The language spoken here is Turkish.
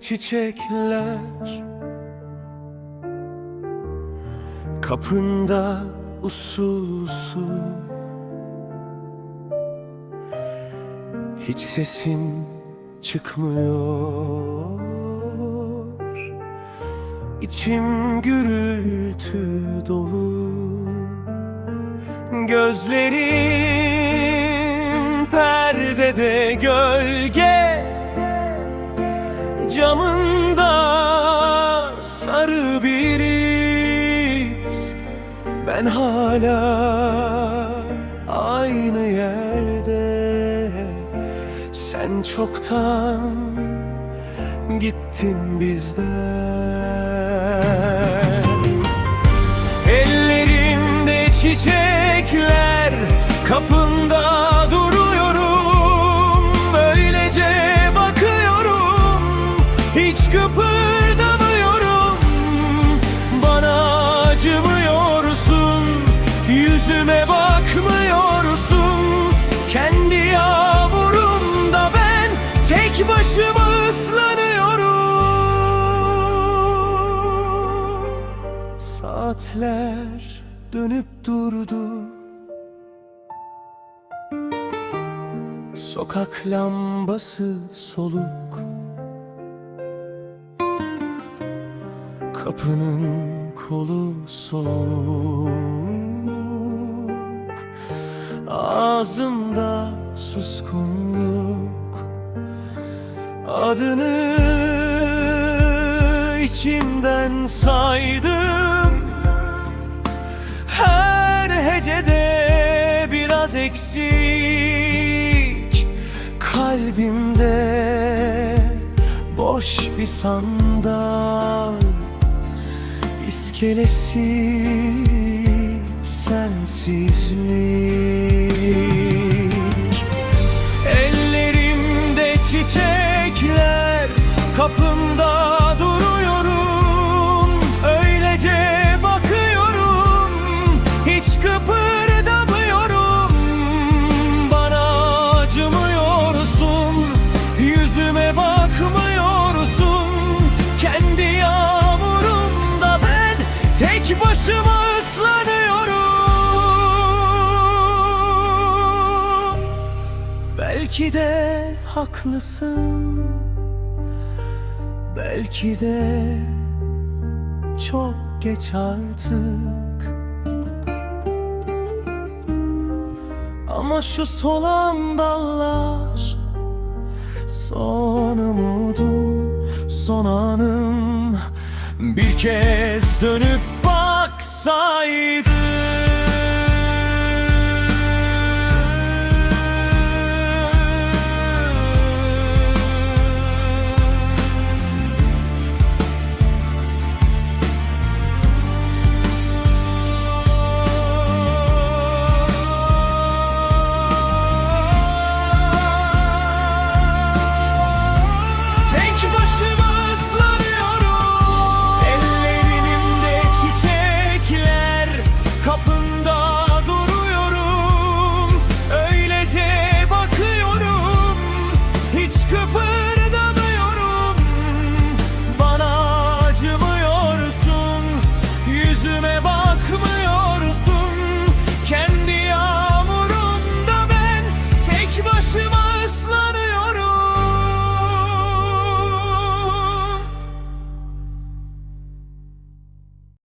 çiçekler. Kapında usul usul Hiç sesin çıkmıyor. İçim gürültü dolu. Gözlerim perdede gölge Camında sarı bir iz. Ben hala aynı yerde. Sen çoktan gittin bizden. Ellerimde çiçekler Kapında Tek başıma ıslanıyorum. Saatler dönüp durdu. Sokak lambası soluk. Kapının kolu soğuk. Ağzımda suskunluk Adını içimden saydım. Her hecede biraz eksik. Kalbimde boş bir sandal. İskelesi sensizlik. Ellerimde çiçekler kapında duruyorum. Öylece bakıyorum hiç kıpırdamıyorum. Bana acımıyorsun yüzüme bakmıyorsun. Kendi yağmurumda ben tek başıma ıslanıyorum. Belki de haklısın Belki de çok geç artık. Ama şu solan dallar Son umudum, son anım. Bir kez dönüp baksaydım